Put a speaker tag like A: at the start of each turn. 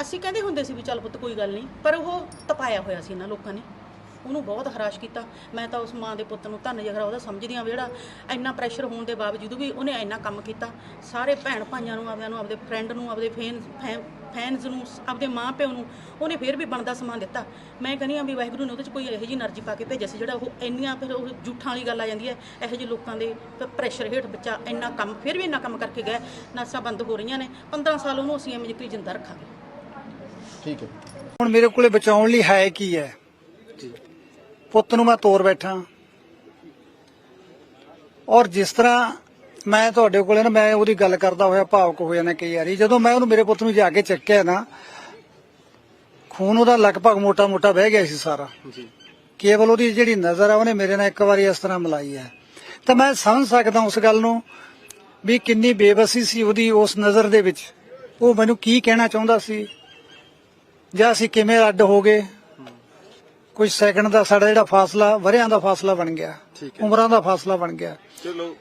A: ਅਸੀਂ ਕਹਿੰਦੇ ਹੁੰਦੇ ਸੀ ਵੀ ਚੱਲ ਪੁੱਤ ਕੋਈ ਗੱਲ ਨਹੀਂ, ਪਰ ਉਹ ਤਪਾਇਆ ਹੋਇਆ ਸੀ ਨਾ ਲੋਕਾਂ ਨੇ। ਉਹਨੂੰ ਬਹੁਤ ਹਰਾਸ਼ ਕੀਤਾ। ਮੈਂ ਤਾਂ ਉਸ ਮਾਂ ਦੇ ਪੁੱਤ ਨੂੰ ਧੰਨ ਜਗਰਾ ਉਹਦਾ ਸਮਝਦੀ ਆ ਜਿਹੜਾ ਇੰਨਾ ਪ੍ਰੈਸ਼ਰ ਹੋਣ ਦੇ ਬਾਵਜੂਦ ਵੀ ਉਹਨੇ ਇੰਨਾ ਕੰਮ ਕੀਤਾ। ਸਾਰੇ ਭੈਣ ਭਾਈਆਂ ਨੂੰ ਆਪਦਿਆਂ ਨੂੰ ਆਪਦੇ ਫਰੈਂਡ ਨੂੰ ਆਪਦੇ ਫੈਨ ਫੈਨਸ ਨੂੰ ਆਪਦੇ ਮਾਂ ਪਿਓ ਨੂੰ ਉਹਨੇ ਫੇਰ ਵੀ ਬਣਦਾ ਸਮਾਨ ਦਿੱਤਾ। ਮੈਂ ਕਹਿੰਦੀ ਆ ਵੀ ਵਾਹਿਗੁਰੂ ਨੇ ਉਹਦੇ ਚ ਕੋਈ ਇਹੋ ਜੀ એનર્ਜੀ ਪਾ ਕੇ ਭੇਜਿਆ ਸੀ ਜਿਹੜਾ ਉਹ ਇੰਨੀਆਂ ਫਿਰ ਉਹ ਜੂਠਾਂ ਵਾਲੀ ਗੱਲ ਆ ਜਾਂਦੀ ਹੈ। ਇਹੋ ਜਿਹੇ ਲੋਕਾਂ ਦੇ ਪ੍ਰੈਸ਼ਰ ਹੇਠ ਬੱਚਾ ਇੰਨਾ ਕੰਮ ਫਿਰ ਵੀ ਇੰਨਾ ਕੰਮ ਕਰਕੇ ਗਿਆ। ਨਸਾਂ ਬੰਦ ਹੋ ਰਹੀਆਂ ਨੇ। 15 ਸਾਲ ਉਹਨੂੰ ਅਸੀਂ ਐਵੇਂ ਜਿੱਤੀ ਜਿੰਦਾ ਰੱਖਾਂਗੇ।
B: ਠੀਕ ਹੈ।
C: ਹੁਣ ਮੇਰੇ ਕੋਲੇ ਬਚਾਉਣ ਲਈ ਹੈ ਕੀ ਹੈ? ਜੀ। ਪੁੱਤ ਨੂੰ ਮੈਂ ਤੋਰ ਬੈਠਾ। ਔਰ ਜਿਸ ਤਰ੍ਹਾਂ ਮੈਂ ਤੁਹਾਡੇ ਕੋਲੇ ਨਾ ਮੈਂ ਉਹਦੀ ਗੱਲ ਕਰਦਾ ਹੋਇਆ ਭਾਵਕ ਹੋ ਜਾਣਾ ਕਈ ਵਾਰੀ। ਜਦੋਂ ਮੈਂ ਉਹਨੂੰ ਮੇਰੇ ਪੁੱਤ ਨੂੰ ਜਾ ਕੇ ਚੱਕਿਆ ਨਾ ਖੂਨ ਉਹਦਾ ਲਗਭਗ ਮੋਟਾ ਮੋਟਾ ਵਹਿ ਗਿਆ ਸੀ ਸਾਰਾ।
B: ਜੀ।
C: ਕੇਵਲ ਉਹਦੀ ਜਿਹੜੀ ਨਜ਼ਰ ਆ ਉਹਨੇ ਮੇਰੇ ਨਾਲ ਇੱਕ ਵਾਰੀ ਇਸ ਤਰ੍ਹਾਂ ਮਿਲਾਈ ਹੈ। ਤਾਂ ਮੈਂ ਸਮਝ ਸਕਦਾ ਉਸ ਗੱਲ ਨੂੰ ਵੀ ਕਿੰਨੀ ਬੇਬਸੀ ਸੀ ਉਹਦੀ ਉਸ ਨਜ਼ਰ ਦੇ ਵਿੱਚ। ਉਹ ਮੈਨੂੰ ਕੀ ਕਹਿਣਾ ਚਾਹੁੰਦਾ ਸੀ? ਜਾਂ ਅਸੀਂ ਕਿਵੇਂ ਅੱਡ ਹੋ ਗਏ? ਕੁਝ ਸੈਕਿੰਡ ਦਾ ਸਾਡਾ ਜਿਹੜਾ ਫਾਸਲਾ ਵਰਿਆਂ ਦਾ ਫਾਸਲਾ ਬਣ ਗਿਆ
B: ਠੀਕ ਹੈ।
C: ਉਮਰਾਂ ਦਾ ਫਾਸਲਾ ਬਣ ਗਿਆ
B: ਚਲੋ